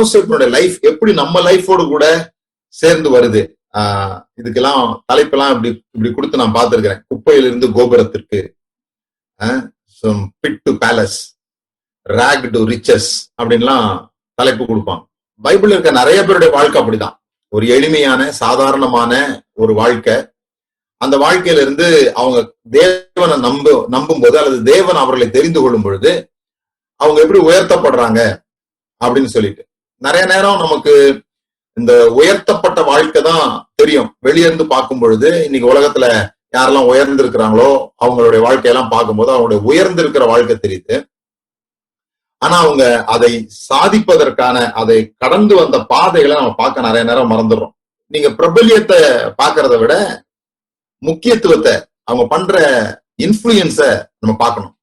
யோசேப்பினுடைய life எப்படி நம்ம லைஃபோடு கூட சேர்ந்து வருது? ஆஹ் இதுக்கெல்லாம் தலைப்பெல்லாம் இப்படி இப்படி கொடுத்து நான் பார்த்திருக்கிறேன். குப்பையிலிருந்து கோபுரத்திற்கு pit to palace rag to riches அப்படின்லாம் தலைப்பு கொடுப்பான். பைபிள் இருக்க நிறைய பேருடைய வாழ்க்கை அப்படிதான். ஒரு எளிமையான சாதாரணமான ஒரு வாழ்க்கை. அந்த வாழ்க்கையில இருந்து அவங்க தேவனை நம்ப நம்பும் போது அல்லது தேவன் அவர்களை தெரிந்து கொள்ளும் பொழுது அவங்க எப்படி உயர்த்தப்படுறாங்க அப்படின்னு சொல்லிட்டு. நிறைய நேரம் நமக்கு இந்த உயர்த்தப்பட்ட வாழ்க்கை தான் தெரியும். வெளியிருந்து பார்க்கும் பொழுது இன்னைக்கு உலகத்துல யாரெல்லாம் உயர்ந்து இருக்கிறாங்களோ அவங்களுடைய வாழ்க்கையெல்லாம் பார்க்கும்போது அவங்களுடைய உயர்ந்து இருக்கிற வாழ்க்கை தெரியுது. ஆனா அவங்க அதை சாதிப்பதற்கான அதை கடந்து வந்த பாதைகளை நம்ம பார்க்க நிறைய நேரம் மறந்துடுறோம். நீங்க பிரபல்யத்தை பார்க்கறத விட முக்கியத்துவத்தை அவங்க பண்ற இன்ஃபுளுயன்ஸ நம்ம பார்க்கணும்.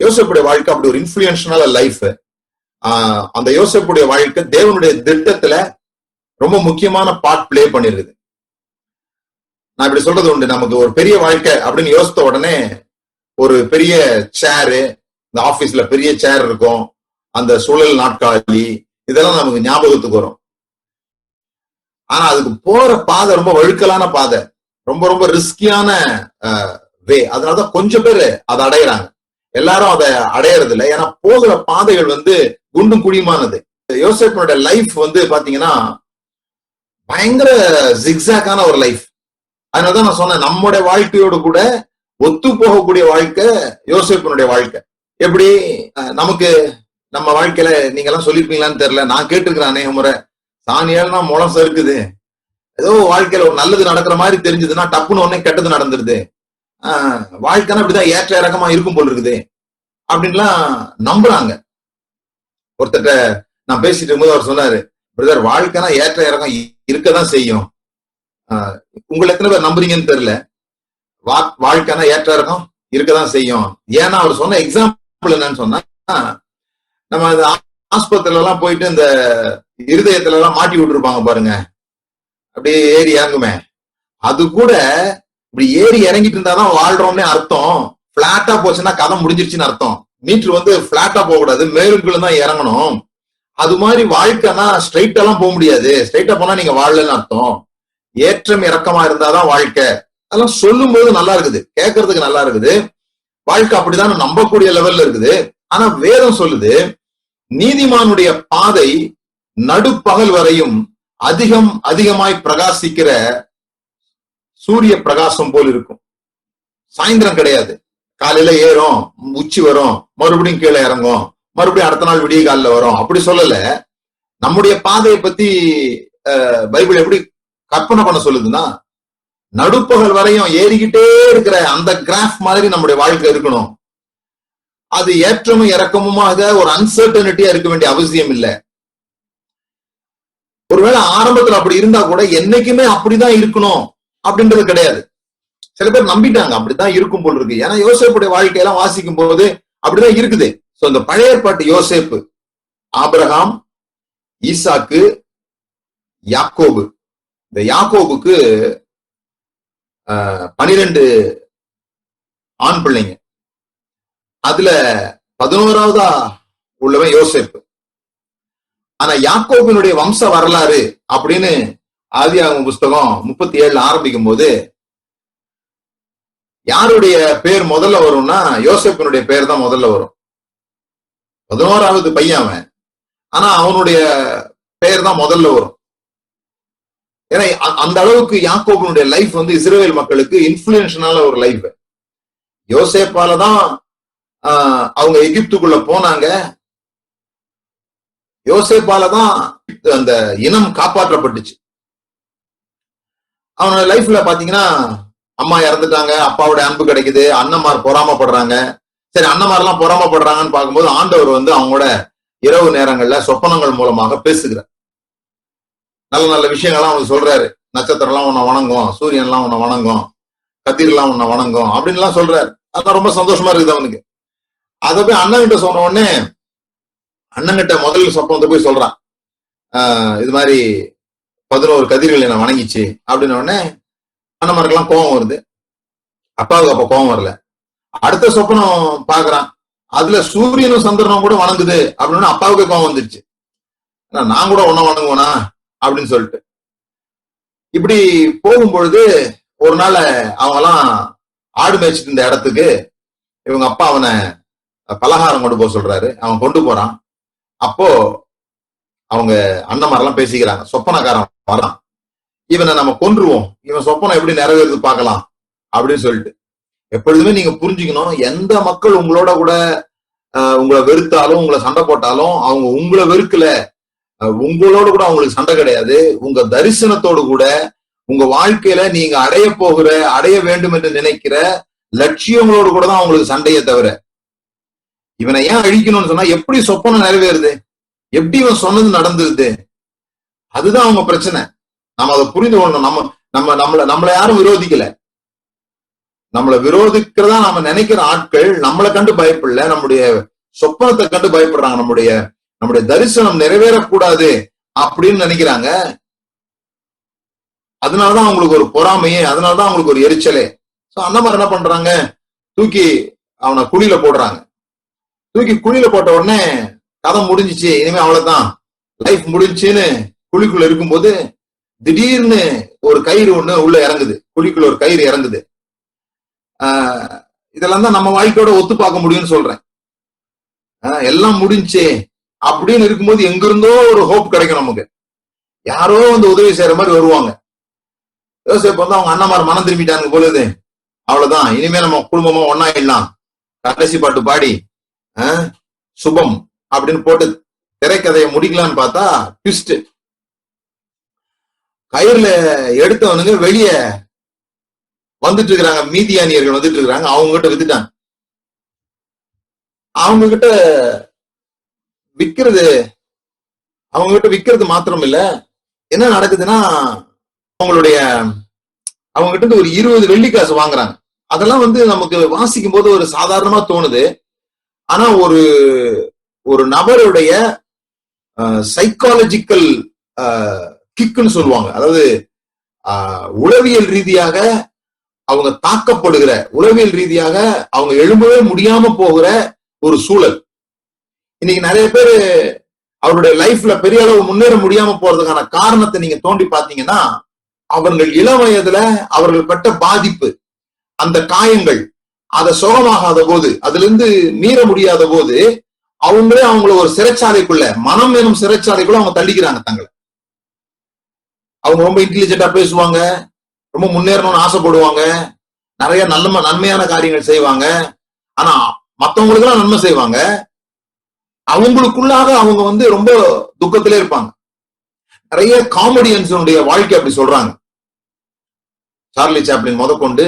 யோசப்புடைய வாழ்க்கை அப்படி ஒரு இன்ஃபுளுயன்ஷனால லைஃப் ஆஹ் அந்த யோசப்புடைய வாழ்க்கை தேவனுடைய திட்டத்துல ரொம்ப முக்கியமான பார்ட் பிளே பண்ணிருக்குது. நான் இப்படி சொல்றது உண்டு. நமக்கு ஒரு பெரிய வாழ்க்கை அப்படின்னு யோசித்த உடனே ஒரு பெரிய சேரு இந்த ஆபீஸ்ல பெரிய சேர் இருக்கும். அந்த சூழல் நாட்காலி இதெல்லாம் நமக்கு ஞாபகத்துக்கு வரும். ஆனா அதுக்கு போற பாதை ரொம்ப வழுக்கலான பாதை. ரொம்ப ரொம்ப ரிஸ்கியான வே அதனாலதான் கொஞ்சம் பேர் அதை அடையிறாங்க. எல்லாரும் அதை அடையறது இல்லை ஏன்னா போகிற பாதைகள் வந்து குண்டும் குடியுமானது யோசேப்பனுடைய லைஃப் வந்து பாத்தீங்கன்னா பயங்கர ஜிக்ஸாக்கான ஒரு லைஃப் அதனாலதான் நான் சொன்னேன் நம்முடைய வாழ்க்கையோடு கூட ஒத்து போகக்கூடிய வாழ்க்கை யோசேப்பனுடைய வாழ்க்கை. எப்படி? நமக்கு நம்ம வாழ்க்கையில நீங்க எல்லாம் சொல்லிருப்பீங்களான்னு தெரியல. நான் கேட்டிருக்கிறேன் அநேக முறை சாணியால்னா முளம் சறுக்குது. ஏதோ வாழ்க்கையில ஒரு நல்லது நடக்கிற மாதிரி தெரிஞ்சதுன்னா டப்புன்னு உடனே கெட்டது நடந்துருது. ஆஹ் வாழ்க்கைன்னா இப்படிதான் ஏற்ற இறக்கமா இருக்கும் போல் இருக்குது அப்படின்லாம் நம்புறாங்க. ஒருத்தட்ட நான் பேசிட்டு இருக்கும்போது அவர் சொன்னாரு பிரதர் வாழ்க்கைனா ஏற்ற இறக்கம் இருக்கதான் செய்யும். உங்களை எத்தனை பேர் நம்புறீங்கன்னு தெரியல. வா வாழ்க்கைனா ஏற்ற இறக்கம் இருக்கதான் செய்யும். ஏன்னா அவர் சொன்ன எக்ஸாம்பிள் என்னன்னு சொன்னா நம்ம ஆஸ்பத்திரில எல்லாம் போயிட்டு இந்த இருதயத்துல எல்லாம் மாட்டி விட்டுருப்பாங்க பாருங்க. அப்படியே ஏறி இறங்குமே. அது கூட இப்படி ஏறி இறங்கிட்டு இருந்தாதான் வாழ்றோம்னே அர்த்தம். பிளாட்டா போச்சுன்னா கதை முடிஞ்சிருச்சுன்னு அர்த்தம். மீட்ரு வந்து பிளாட்டா போக கூடாது மேலுக்குள்ள தான் இறங்கணும். அது மாதிரி வாழ்க்கைனா ஸ்ட்ரைட் எல்லாம் போக முடியாது. ஸ்ட்ரைட்டா போனா நீங்க வாழலன்னு அர்த்தம். ஏற்றம் இறக்கமா இருந்தாதான் வாழ்க்கை. அதெல்லாம் சொல்லும் போது நல்லா இருக்குது. கேட்கறதுக்கு நல்லா இருக்குது. வாழ்க்கை அப்படிதான் நம்பக்கூடிய லெவல்ல இருக்குது. ஆனா வேதம் சொல்லுது நீதிமானுடைய பாதை நடுப்பகல் வரையும் அதிகம் அதிகமாய் பிரகாசிக்கிற சூரிய பிரகாசம் போல் இருக்கும். சாயந்தரம் கிடையாது. காலையில ஏறும் உச்சி வரும் மறுபடியும் கீழே இறங்கும் மறுபடியும் அடுத்த நாள் விடிய காலில் வரும். அப்படி சொல்லல. நம்முடைய பாதையை பத்தி பைபிள் எப்படி கற்பனை பண்ண சொல்லுதுன்னா நடுப்பகல் வரையும் ஏறிக்கிட்டே இருக்கிற அந்த கிராஃப் மாதிரி நம்முடைய வாழ்க்கை இருக்கணும். அது ஏற்றமும் இறக்கமுமாக ஒரு அன்சர்டனிட்டியா இருக்க வேண்டிய அவசியம் இல்லை. ஒருவேளை ஆரம்பத்துல அப்படி இருந்தா கூட என்னைக்குமே அப்படிதான் இருக்கணும் அப்படின்றது கிடையாது. சில பேர் நம்பிட்டாங்க அப்படித்தான் இருக்கும் போல் இருக்கு. ஏன்னா யோசேப்புடைய வாழ்க்கையெல்லாம் வாசிக்கும் போது அப்படிதான் இருக்குது. சோ இந்த பழைய ஏற்பாட்டு யோசேப்பு ஆபிரகாம் ஈசாக்கு யாக்கோபு. இந்த யாக்கோபுக்கு பனிரெண்டு ஆண் பிள்ளைங்க. அதுல பதினோராவதா உள்ளவன் யோசேப்பு. ஆனா யாக்கோபினுடைய வம்ச வரலாறு அப்படின்னு ஆதியாகும் புஸ்தகம் முப்பத்தி ஏழுல ஆரம்பிக்கும் போது யாருடைய பேர் முதல்ல வரும்னா யோசேப்பனுடைய பேர் தான் முதல்ல வரும். பதினோராவது பையன் அவன். ஆனா அவனுடைய பெயர் தான் முதல்ல வரும். ஏன்னா அந்த அளவுக்கு யாக்கோபனுடைய லைஃப் வந்து இஸ்ரேல் மக்களுக்கு இன்ஃபுளுஷனால ஒரு லைஃப் யோசேப்பால தான் அவங்க எகிப்துக்குள்ள போனாங்க. யோசேப்பால தான் அந்த இனம் காப்பாற்றப்பட்டுச்சு. அவனோட லைஃப்ல பாத்தீங்கன்னா அம்மா இறந்துட்டாங்க அப்பாவோட அன்பு கிடைக்குது அண்ணன்மார் பொறாமப்படுறாங்க. சரி அண்ணன்மார் எல்லாம் பொறாமப்படுறாங்கன்னு பார்க்கும்போது ஆண்டவர் வந்து அவங்களோட இரவு நேரங்கள்ல சொப்பனங்கள் மூலமாக பேசுகிறார். நல்ல நல்ல விஷயங்கள்லாம் அவனுக்கு சொல்றாரு. நட்சத்திரம் எல்லாம் உன்னை வணங்கும் சூரியன் எல்லாம் உன்னை வணங்கும் கதிர் எல்லாம் உன்னை வணங்கும் அப்படின்லாம் சொல்றாரு. அதான் ரொம்ப சந்தோஷமா இருக்குது அவனுக்கு. அதை போய் அண்ணன் கிட்ட சொன்ன உடனே அண்ணன் கிட்ட முதல் சொப்பனத்தை போய் சொல்றான். இது மாதிரி பதினோரு கதிர்கள் என்னை வணங்கிச்சு அப்படின்ன உடனே அண்ணன்மாருக்கெல்லாம் கோபம் வருது. அப்பாவுக்கு அப்ப கோபம் வரல. அடுத்த சொப்பனம் பாக்குறான் அதுல சூரியனும் சந்திரனும் கூட வணங்குது அப்படின்னு அப்பாவுக்கு கோபம் வந்துருச்சு. ஏன்னா, நான் கூட ஒன்னும் வணங்குவனா? அப்படின்னு சொல்லிட்டு. இப்படி போகும்பொழுது ஒரு நாள் அவங்கெல்லாம் ஆடு மேய்ச்சிட்டு இருந்த இடத்துக்கு இவங்க அப்பா அவனை பலகாரம் கொண்டு போக சொல்றாரு. அவன் கொண்டு போறான். அப்போ அவங்க அண்ணமாரெல்லாம் பேசிக்கிறாங்க. சொப்பனக்காரன் வரான் இவனை நம்ம கொன்றுவோம். இவன் சொப்பனம் எப்படி நிறைவேறுது பார்க்கலாம். அப்படின்னு சொல்லிட்டு. எப்பொழுதுமே நீங்க புரிஞ்சுக்கணும் எந்த மக்கள் உங்களோட கூட உங்களை வெறுத்தாலும் உங்களை சண்டை போட்டாலும் அவங்க உங்களை வெறுக்கல. உங்களோட கூட அவங்களுக்கு சண்டை கிடையாது. உங்க தரிசனத்தோடு கூட உங்க வாழ்க்கையில நீங்க அடைய போகிற அடைய வேண்டும் என்று நினைக்கிற லட்சியங்களோடு கூட தான் அவங்களுக்கு சண்டையை தவிர. இவனை ஏன் அழிக்கணும்னு சொன்னா எப்படி சொப்பனம் நிறைவேறுது? எப்படி இவன் சொன்னது நடந்துருது? அதுதான் அவங்க பிரச்சனை. நாம அதை புரிந்து கொள்ளணும் நம்ம நம்ம நம்மள நம்மள யாரும் விரோதிக்கல. நம்மளை விரோதிக்கிறதா நாம நினைக்கிற ஆட்கள் நம்மளை கண்டு பயப்படல. நம்முடைய சொப்பனத்தை கண்டு பயப்படுறாங்க. நம்முடைய நம்முடைய தரிசனம் நிறைவேறக்கூடாது அப்படின்னு நினைக்கிறாங்க. அதனாலதான் அவங்களுக்கு ஒரு பொறாமையே அதனாலதான் அவங்களுக்கு ஒரு எரிச்சலே. சோ அந்த மாதிரி என்ன பண்றாங்க? தூக்கி அவனை குழியில போடுறாங்க. தூக்கி குழியில போட்ட உடனே கதை முடிஞ்சிச்சு. இனிமே அவ்வளவுதான். லைஃப் முடிஞ்சுன்னு குழிக்குள்ள இருக்கும்போது திடீர்னு ஒரு கயிறு ஒண்ணு உள்ள இறங்குது. குழிக்குள்ள ஒரு கயிறு இறங்குது. ஆஹ் இதெல்லாம் தான் நம்ம வாழ்க்கையோட ஒத்து பார்க்க முடியும்னு சொல்றேன். எல்லாம் முடிஞ்சே அப்படின்னு இருக்கும்போது எங்கிருந்தோ ஒரு ஹோப் கிடைக்கும் நமக்கு. யாரோ வந்து உதவி செய்யற மாதிரி வருவாங்க. யோசிப்பு வந்து அவங்க அண்ணமார் மனம் திரும்பிட்டாங்க பொழுது அவ்வளவுதான். இனிமே நம்ம குடும்பமா ஒன்னாயிடலாம் கடைசி பாட்டு பாடி சுபம் அப்படின்னு போட்டு திரைக்கதையை முடிக்கலாம்னு பார்த்தா ட்விஸ்ட் கயிறுல எடுத்தவனுங்க வெளிய வந்துட்டு இருக்கிறாங்க மீதியானியர்கள் வந்துட்டு இருக்கிறாங்க அவங்க கிட்ட வித்துட்டாங்க. அவங்க கிட்ட விக்கிறது அவங்க கிட்ட விக்கிறது மாத்திரம் இல்ல என்ன நடக்குதுன்னா அவங்களுடைய அவங்க கிட்ட ஒரு இருபது வெள்ளி காசு வாங்குறாங்க. அதெல்லாம் வந்து நமக்கு வாசிக்கும் போது ஒரு சாதாரணமா தோணுது. ஆனா ஒரு ஒரு நபருடைய சைக்காலஜிக்கல் கிக்குன்னு சொல்லுவாங்க. அதாவது ஆஹ், உளவியல் ரீதியாக அவங்க தாக்கப்படுகிற உளவியல் ரீதியாக அவங்க எழும்பவே முடியாம போகிற ஒரு சூழல். இன்னைக்கு நிறைய பேர் அவருடைய லைஃப்ல பெரிய அளவு முன்னேற முடியாம போறதுக்கான காரணத்தை நீங்க தோண்டி பார்த்தீங்கன்னா அவர்கள் இளம் வயதுல அவர்கள் பட்ட பாதிப்பு அந்த காயங்கள் அதை சுகமாகாத போது அதுல இருந்து மீற முடியாத போது அவங்களே அவங்கள ஒரு சிறைச்சாலைக்குள்ள மனம் எனும் சிறைச்சாலைக்குள்ள அவங்க தள்ளிக்கிறாங்க தங்களை. அவங்க ரொம்ப இன்டெலிஜென்டா பேசுவாங்க. ரொம்ப முன்னேறணும்னு ஆசைப்படுவாங்க. நிறைய நல்ல நன்மையான காரியங்கள் செய்வாங்க. ஆனா மத்தவங்களுக்கு எல்லாம் நன்மை செய்வாங்க. அவங்களுக்குள்ளாக அவங்க வந்து ரொம்ப துக்கத்திலே இருப்பாங்க. நிறைய காமெடியன்ஸுடைய வாழ்க்கை அப்படி சொல்றாங்க. சார்லி சாப்ளின் முதற்கொண்டு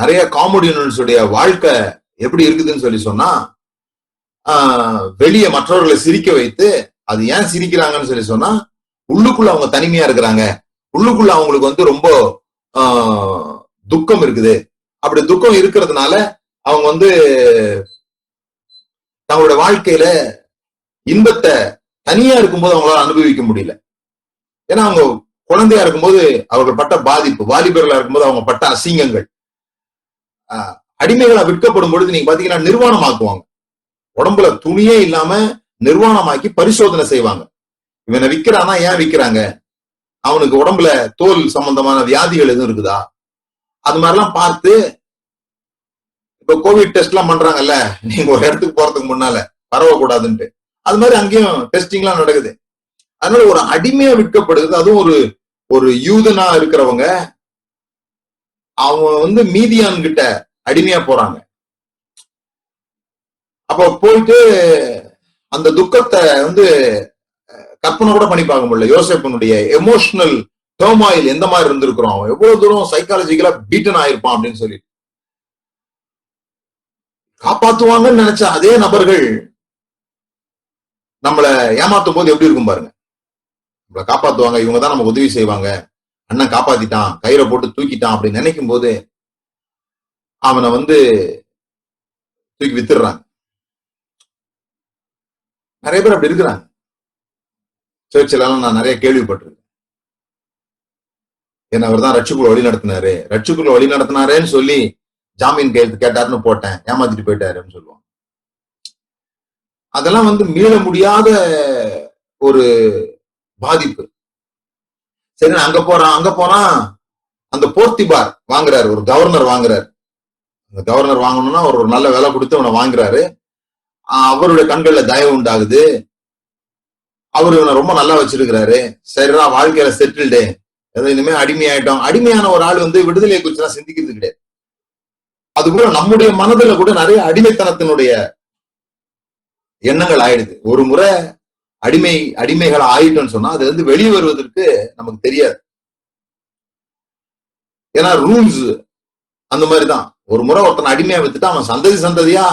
நிறைய காமெடியன்ஸுடைய வாழ்க்கை எப்படி இருக்குதுன்னு சொல்லி சொன்னா வெளியே மற்றவர்களை சிரிக்க வைத்து அது ஏன் சிரிக்கிறாங்கன்னு சொல்லி சொன்னா உள்ளுக்குள்ள அவங்க தனிமையா இருக்கிறாங்க. உள்ளுக்குள்ள அவங்களுக்கு வந்து ரொம்ப ஆஹ் துக்கம் இருக்குது. அப்படி துக்கம் இருக்கிறதுனால அவங்க வந்து தங்களோட வாழ்க்கையில இன்பத்தை தனியா இருக்கும்போது அவங்களால அனுபவிக்க முடியல. ஏன்னா அவங்க குழந்தையா இருக்கும்போது அவர்கள் பட்ட பாதிப்பு வாலிபர்களா இருக்கும்போது அவங்க பட்ட அசிங்கங்கள். ஆஹ் அடிமைகளா விற்கப்படும் பொழுது நீங்க பாத்தீங்கன்னா நிர்வாணமாக்குவாங்க. உடம்புல துணியே இல்லாம நிர்வாணமாக்கி பரிசோதனை செய்வாங்க. இவனை விக்கிறானா ஏன் விக்கிறாங்க? அவனுக்கு உடம்புல தோல் சம்பந்தமான வியாதிகள் எதுவும் இருக்குதா? அது மாதிரிலாம் பார்த்து இப்ப கோவிட் டெஸ்ட் எல்லாம் பண்றாங்கல்ல நீங்க ஒரு இடத்துக்கு போறதுக்கு முன்னால பரவக்கூடாதுன்ட்டு. அது மாதிரி அங்கேயும் டெஸ்டிங் எல்லாம் நடக்குது. அதனால ஒரு அடிமையா விற்கப்படுது அதுவும் ஒரு ஒரு யூதனா இருக்கிறவங்க அவன் வந்து மீதியான் கிட்ட அடிமையா போறாங்க. அப்ப போயிட்டு அந்த துக்கத்தை வந்து கற்பனை கூட பண்ணி பார்க்க முடியல. யோசேப்பனுடைய எமோஷனல் டேர்மாயில் எந்த மாதிரி இருந்திருக்கிறோம் அவன்? எவ்வளவு தூரம் சைக்காலஜிக்கலா பீட்டன் ஆயிருப்பான் அப்படின்னு சொல்லி காப்பாத்துவாங்கன்னு நினைச்ச அதே நபர்கள் நம்மள ஏமாத்தும் போது எப்படி இருக்கும் பாருங்க. நம்மளை காப்பாத்துவாங்க இவங்க தான் நமக்கு உதவி செய்வாங்க. அண்ணன் காப்பாத்திட்டான் கயிறை போட்டு தூக்கிட்டான் அப்படின்னு நினைக்கும் போது அவனை வந்து தூக்கி வித்துடுறாங்க. நிறைய பேர் அப்படி இருக்கிறாங்க. சர்ச்சில் நான் நிறைய கேள்விப்பட்டிருக்கேன். என்ன அவர் தான் ரட்சுக்குள்ள வழி நடத்தினாரு. ரட்சுக்குள்ள வழி நடத்தினாரேன்னு சொல்லி ஜாமீன் கையெழுத்து கேட்டாருன்னு போட்டேன். ஏமாத்திட்டு போயிட்டாருன்னு சொல்லுவாங்க. அதெல்லாம் வந்து மீள முடியாத ஒரு பாதிப்பு. சரி அங்க போறான். அங்க போறான் அந்த போர்த்திபார் வாங்குறாரு. ஒரு கவர்னர் வாங்குறாரு. அந்த கவர்னர் வாங்கணும்னா அவர் ஒரு நல்ல விலை கொடுத்து அவனை வாங்குறாரு. ஆஹ் அவருடைய கண்கள்ல தயவு உண்டாகுது. அவரு இவனை ரொம்ப நல்லா வச்சிருக்கிறாரு. சரிடா வாழ்க்கையில செட்டில்டு ஏதோ இனிமே அடிமையாயிட்டோம். அடிமையான ஒரு ஆள் வந்து விடுதலை குறிச்சுலாம் சிந்திக்கிறது கிடையாது. அது கூட நம்முடைய மனதுல கூட நிறைய அடிமைத்தனத்தினுடைய எண்ணங்கள் ஆயிடுது. ஒரு முறை அடிமை அடிமைகள் ஆயிட்டோம்னு சொன்னா அது வந்து வெளியே வருவதற்கு நமக்கு தெரியாது. ஏன்னா ரூல்ஸ் அந்த மாதிரிதான். ஒரு முறை ஒருத்தனை அடிமையா வித்துட்டா அவன் சந்ததி சந்ததியா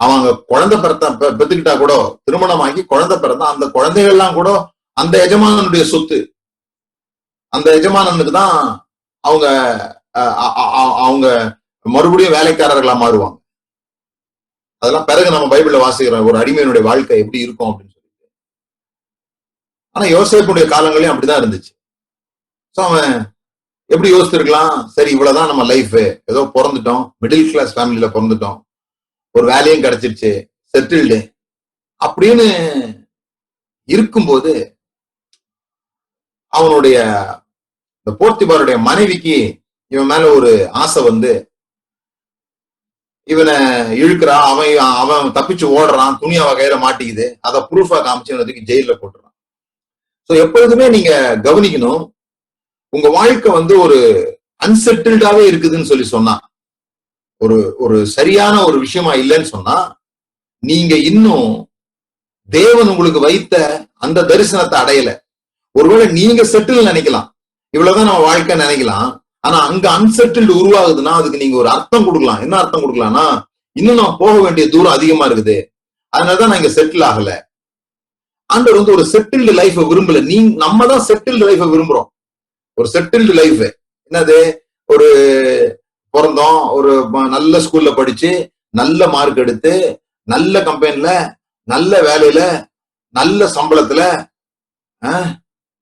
அவங்க குழந்தை பிறத்த பெத்துக்கிட்டா கூட திருமணம் ஆகி குழந்தை பிறந்தா அந்த குழந்தைகள்லாம் கூட அந்த எஜமானனுடைய சொத்து. அந்த எஜமானனுக்கு தான் அவங்க அஹ், அவங்க மறுபடியும் வேலைக்காரர்களா மாறுவாங்க. அதெல்லாம் பிறகு நம்ம பைபிள்ல வாசிக்கிறோம் ஒரு அடிமையினுடைய வாழ்க்கை எப்படி இருக்கும் அப்படின்னு சொல்லிட்டு. ஆனா யோசிப்புடைய காலங்களையும் அப்படிதான் இருந்துச்சு. ஸோ அவன் எப்படி யோசிச்சிருக்கலாம்? சரி இவ்வளவுதான் நம்ம லைஃப் ஏதோ பிறந்துட்டோம் மிடில் கிளாஸ் ஃபேமிலியில பிறந்துட்டோம். ஒரு வேலையும் கிடைச்சிருச்சு செட்டில்டு அப்படின்னு இருக்கும்போது அவனுடைய இந்த போர்த்திபாருடைய மனைவிக்கு இவன் மேல ஒரு ஆசை வந்து இவனை இழுக்கிறான் அவன் அவன் தப்பிச்சு ஓடுறான் துணி அவன் கையில மாட்டிக்குது அதை ப்ரூஃபா காமிச்சு ஜெயில போட்டுறான். சோ எப்பொழுதுமே நீங்க கவனிக்கணும் உங்க வாழ்க்கை வந்து ஒரு அன்செட்டில்டாவே இருக்குதுன்னு சொல்லி சொன்னா ஒரு ஒரு சரியான ஒரு விஷயமா இல்லைன்னு சொன்னா நீங்க இன்னும் தேவன் உங்களுக்கு வைத்த அந்த தரிசனத்தை அடையல. ஒருவேளை நீங்க செட்டில் நினைக்கலாம். இவ்வளவுதான் நம்ம வாழ்க்கை நினைக்கலாம். ஆனா அங்க அன்செட்டில்டு உருவாகுதுன்னா அதுக்கு நீங்க ஒரு அர்த்தம் கொடுக்கலாம். என்ன அர்த்தம் கொடுக்கலாம்னா இன்னும் நான் போக வேண்டிய தூரம் அதிகமா இருக்குது. அதனாலதான் நான் இங்க செட்டில் ஆகல. ஆண்டவர் வந்து ஒரு செட்டில்டு லைஃப விரும்பல. நீ நம்ம தான் செட்டில்டு லைஃப விரும்புறோம். ஒரு செட்டில்டு லைஃப் என்னது? ஒரு பிறந்தோம் ஒரு நல்ல ஸ்கூல்ல படிச்சு நல்ல மார்க் எடுத்து நல்ல கம்பெனில நல்ல வேலையில நல்ல சம்பளத்துல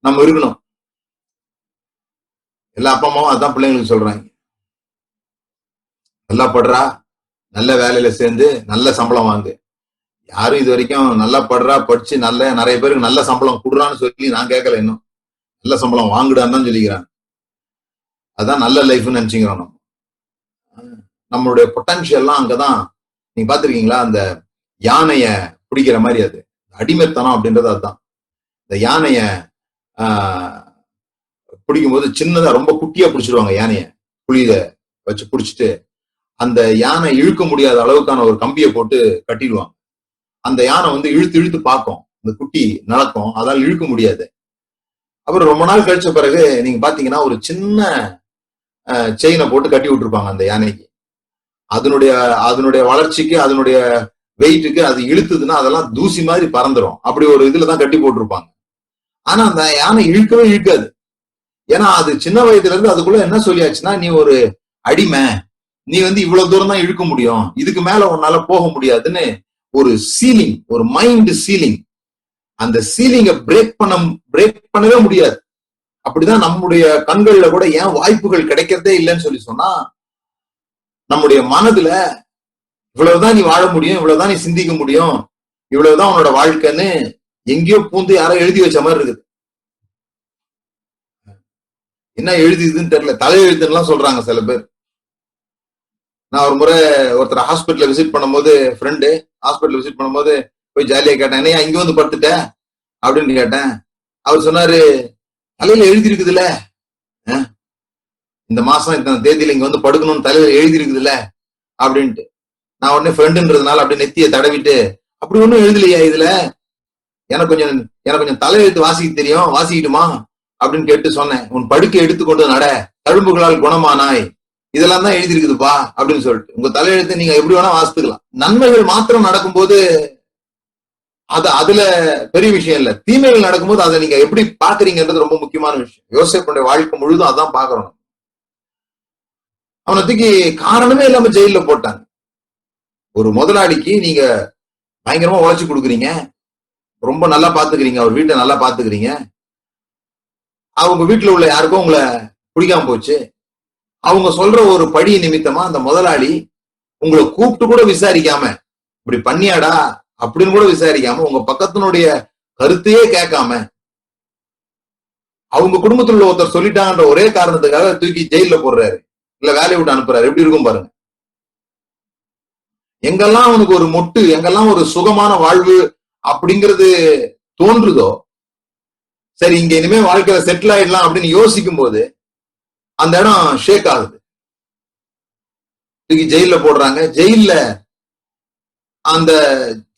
நம்ம இருக்கணும். எல்லா அப்பா அம்மாவும் அதான் பிள்ளைங்களுக்கு சொல்றாங்க. நல்லா படுறா நல்ல வேலையில சேர்ந்து நல்ல சம்பளம் வாங்கு. யாரும் இது வரைக்கும் நல்லா படுறா படிச்சு நல்ல நிறைய பேருக்கு நல்ல சம்பளம் கொடுறான்னு சொல்லி நான் கேட்கல இன்னும். நல்ல சம்பளம் வாங்குடான்னு தான் சொல்லிக்கிறாங்க. அதான் நல்ல லைஃப்னு நினைச்சுக்கிறோம் நம்ம. நம்மளுடைய பொட்டன்ஷியல்லாம் அங்கதான். நீங்க பாத்திருக்கீங்களா அந்த யானைய பிடிக்கிற மாதிரி அது. அடிமைத்தனம் அப்படின்றது அதுதான். இந்த யானைய ஆஹ், பிடிக்கும்போது சின்னதா ரொம்ப குட்டியா பிடிச்சிருவாங்க யானைய. புளியில வச்சு பிடிச்சிட்டு அந்த யானை இழுக்க முடியாத அளவுக்கான ஒரு கம்பியை போட்டு கட்டிடுவாங்க. அந்த யானை வந்து இழுத்து இழுத்து பார்க்கும். இந்த குட்டி நடக்கும். அதால இழுக்க முடியாது. அப்புறம் ரொம்ப நாள் கழிச்ச பிறகு நீங்க பாத்தீங்கன்னா ஒரு சின்ன செயினை போட்டு கட்டி விட்டுருப்பாங்க அந்த யானைக்கு. அதனுடைய அதனுடைய வளர்ச்சிக்கு அதனுடைய வெயிட்டுக்கு அது இழுத்துதுன்னா அதெல்லாம் தூசி மாதிரி பறந்துரும். அப்படி ஒரு இதுல தான் கட்டி போட்டிருப்பாங்க. ஆனா அந்த யானை இழுக்கவே இழுக்காது. ஏன்னா அது சின்ன வயதுல இருந்து அதுக்குள்ள என்ன சொல்லியாச்சுன்னா நீ ஒரு அடிமை. நீ வந்து இவ்வளவு தூரம் தான் இழுக்க முடியும். இதுக்கு மேல உன்னால போக முடியாதுன்னு ஒரு சீலிங் ஒரு மைண்ட் சீலிங் அந்த சீலிங்க பிரேக் பண்ண பிரேக் பண்ணவே முடியாது. அப்படிதான் நம்முடைய கண்கள்ல கூட ஏன் வாய்ப்புகள் கிடைக்கிறதே இல்லைன்னு சொல்லி சொன்னா நம்முடைய மனதுல இவ்வளவுதான் நீ வாழ முடியும் இவ்வளவுதான் நீ சிந்திக்க முடியும் இவ்வளவுதான் உன்னோட வாழ்க்கைன்னு எங்கேயோ பூந்து யாரோ எழுதி வச்ச மாதிரி இருக்குது. என்ன எழுதிதுன்னு தெரியல தலையெழுத்துலாம் சொல்றாங்க சில பேர். நான் ஒரு முறை ஒருத்தர் ஹாஸ்பிட்டல விசிட் பண்ணும்போது ஃப்ரெண்டு ஹாஸ்பிட்டல் விசிட் பண்ணும்போது போய் ஜாலியா கேட்டேன் என்ன இங்க வந்து படுத்துட்ட? அப்படின்னு கேட்டேன். அவர் சொன்னாரு தலையில எழுதி இருக்குதுல்ல. இந்த மாசம் இத்தனை தேதியில இங்க வந்து படுக்கணும்னு தலைவர் எழுதியிருக்குதுல்ல? அப்படின்ட்டு. நான் உடனே ஃப்ரெண்டுன்றதுனால அப்படியே நெத்தியை தடவிட்டு அப்படி ஒண்ணும் எழுதலையா இதுல? எனக்கு கொஞ்சம் எனக்கு கொஞ்சம் தலையெழுத்து வாசிக்க தெரியும் வாசிக்கிட்டுமா? அப்படின்னு கேட்டு சொன்னேன். உன் படுக்கை எடுத்துக்கொண்டு நட. தழும்புகளால் குணமானாய். இதெல்லாம் தான் எழுதியிருக்குதுப்பா அப்படின்னு சொல்லிட்டு. உங்க தலையெழுத்தை நீங்க எப்படி வேணா வாசித்துக்கலாம். நன்மைகள் மாத்திரம் நடக்கும்போது அது அதுல பெரிய விஷயம் இல்ல. தீமைகள் நடக்கும்போது அதை நீங்க எப்படி பாக்குறீங்கன்றது ரொம்ப முக்கியமான விஷயம். யோசேப்புடைய வாழ்க்கை முழுதும் அதான் பாக்குறோம் அவனை தூக்கி காரணமே இல்லாம ஜெயில போட்டாங்க. ஒரு முதலாளிக்கு நீங்க பயங்கரமா உழைச்சி கொடுக்குறீங்க. ரொம்ப நல்லா பாத்துக்கிறீங்க. அவர் வீட்டை நல்லா பாத்துக்கிறீங்க. அவங்க வீட்டுல உள்ள யாருக்கும் உங்களை பிடிக்காம போச்சு. அவங்க சொல்ற ஒரு படி நிமித்தமா அந்த முதலாளி உங்களை கூப்பிட்டு கூட விசாரிக்காம இப்படி பண்ணியாடா அப்படின்னு கூட விசாரிக்காம உங்க பக்கத்தினுடைய கருத்தையே கேட்காம அவங்க குடும்பத்தில் உள்ள ஒருத்தர் சொல்லிட்டான்ற ஒரே காரணத்துக்காக தூக்கி ஜெயில போடுறாரு. இல்ல வேலையை விட்டு அனுப்புறாரு. எப்படி இருக்கும் பாருங்க. எங்கெல்லாம் அவனுக்கு ஒரு மொட்டு எங்கெல்லாம் ஒரு சுகமான வாழ்வு அப்படிங்கிறது தோன்றுதோ சரி இங்க இனிமே வாழ்க்கையில செட்டில் ஆயிடலாம் அப்படின்னு யோசிக்கும் போது அந்த இடம் ஷேக் ஆகுது. தூக்கி ஜெயில போடுறாங்க. ஜெயில்ல அந்த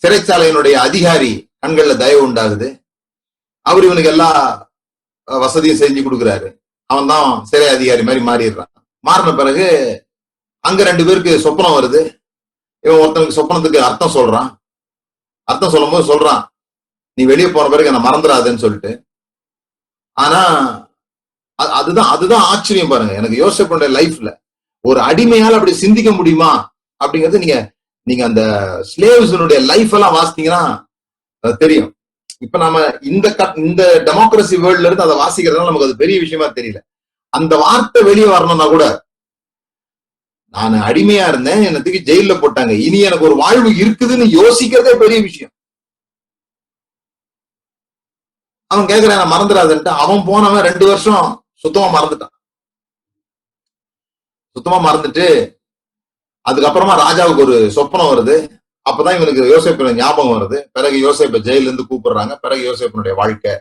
சிறைச்சாலையினுடைய அதிகாரி கண்கள்ல தயவு உண்டாகுது. அவர் இவனுக்கு எல்லா வசதியும் செஞ்சு கொடுக்குறாரு. அவன் தான் சிறை அதிகாரி மாதிரி மாறிடுறான். மாறின பிறகு அங்க ரெண்டு பேருக்கு சொப்பனம் வருது. இவன் ஒருத்தனுக்கு சொப்பனத்துக்கு அர்த்தம் சொல்றான். அர்த்தம் சொல்லும் போது சொல்றான் நீ வெளியே போன பிறகு என்ன மறந்துடாதுன்னு சொல்லிட்டு. ஆனா அதுதான் அதுதான் ஆச்சரியம் பாருங்க. எனக்கு யோசிப்ப லைஃப்ல. ஒரு அடிமையால் அப்படி சிந்திக்க முடியுமா? அப்படிங்கிறது நீங்க நீங்க அந்த ஸ்லேவ்ஸனுடைய லைஃப் எல்லாம் வாசித்தீங்கன்னா அது தெரியும். இப்ப நாம இந்த க- இந்த டெமோக்ரஸி வேர்ல்ட்ல இருந்து அதை வாசிக்கிறதுனால நமக்கு அது பெரிய விஷயமா தெரியல. அந்த வார்த்தை வெளியே வரணும்னா கூட நான் அடிமையா இருந்தேன். என்னை தூக்கி ஜெயில போட்டாங்க. இனி எனக்கு ஒரு வாழ்வு இருக்குதுன்னு யோசிக்கிறதே பெரிய விஷயம். அவன் கேக்குறான் "நான் மறந்துடாதுன்ட்டு. அவன் போனவன் ரெண்டு வருஷம் சுத்தமா மறந்துட்டான். சுத்தமா மறந்துட்டு அதுக்கப்புறமா ராஜாவுக்கு ஒரு சொப்பனம் வருது. அப்பதான் இவனுக்கு யோசேப்பு ஞாபகம் வருது. பிறகு யோசிப்ப ஜெயில இருந்து கூப்பிடுறாங்க. பிறகு யோசேப்பனுடைய வாழ்க்கை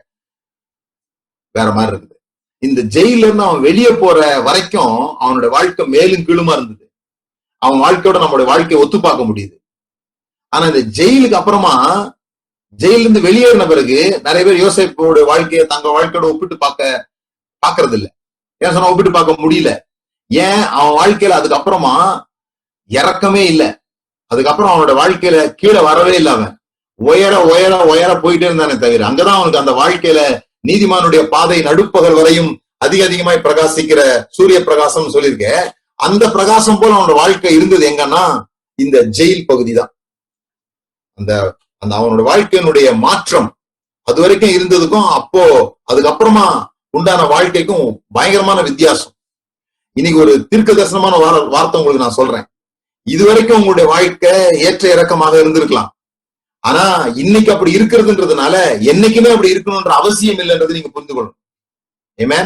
வேற மாதிரி இருக்குது. இந்த ஜெயில இருந்து அவன் வெளியே போற வரைக்கும் அவனோட வாழ்க்கை மேலும் கீழுமா இருந்தது. அவன் வாழ்க்கையோட நம்மளோட வாழ்க்கையை ஒத்து பார்க்க முடியுது. ஆனா இந்த ஜெயிலுக்கு அப்புறமா ஜெயில இருந்து வெளியேறின பிறகு நிறைய பேர் யோசிப்போட வாழ்க்கையை தங்க வாழ்க்கையோட ஒப்பிட்டு பார்க்க பாக்குறது இல்ல ஏன் சொன்னா ஒப்பிட்டு பார்க்க முடியல. ஏன்? அவன் வாழ்க்கையில அதுக்கப்புறமா இறக்கமே இல்லை. அதுக்கப்புறம் அவனோட வாழ்க்கையில கீழே வரவே இல்லை அவன். உயர உயர உயர போயிட்டே இருந்தானே தவிர அங்கதான் அவனுக்கு அந்த வாழ்க்கையில நீதிமானுடைய பாதை நடுப்பகல் வரையும் அதிக அதிகமாய் பிரகாசிக்கிற சூரிய பிரகாசம் சொல்லியிருக்கேன் அந்த பிரகாசம் போல அவனோட வாழ்க்கை இருந்தது எங்கன்னா இந்த ஜெயில் பகுதி தான் அந்த அந்த அவனோட வாழ்க்கையினுடைய மாற்றம் அது வரைக்கும் இருந்ததுக்கும் அப்போ அதுக்கப்புறமா உண்டான வாழ்க்கைக்கும் பயங்கரமான வித்தியாசம். இன்னைக்கு ஒரு தீர்க்க தரிசனமான வார- வார்த்தை உங்களுக்கு நான் சொல்றேன். இதுவரைக்கும் உங்களுடைய வாழ்க்கை ஏற்ற இறக்கமாக இருந்திருக்கலாம். ஆனா இன்னைக்கு அப்படி இருக்கிறதுன்றதுனால என்னைக்குமே அப்படி இருக்கணும்ன்ற அவசியம் இல்லைன்றது நீங்க புரிந்து கொள்ளணும் ஏமே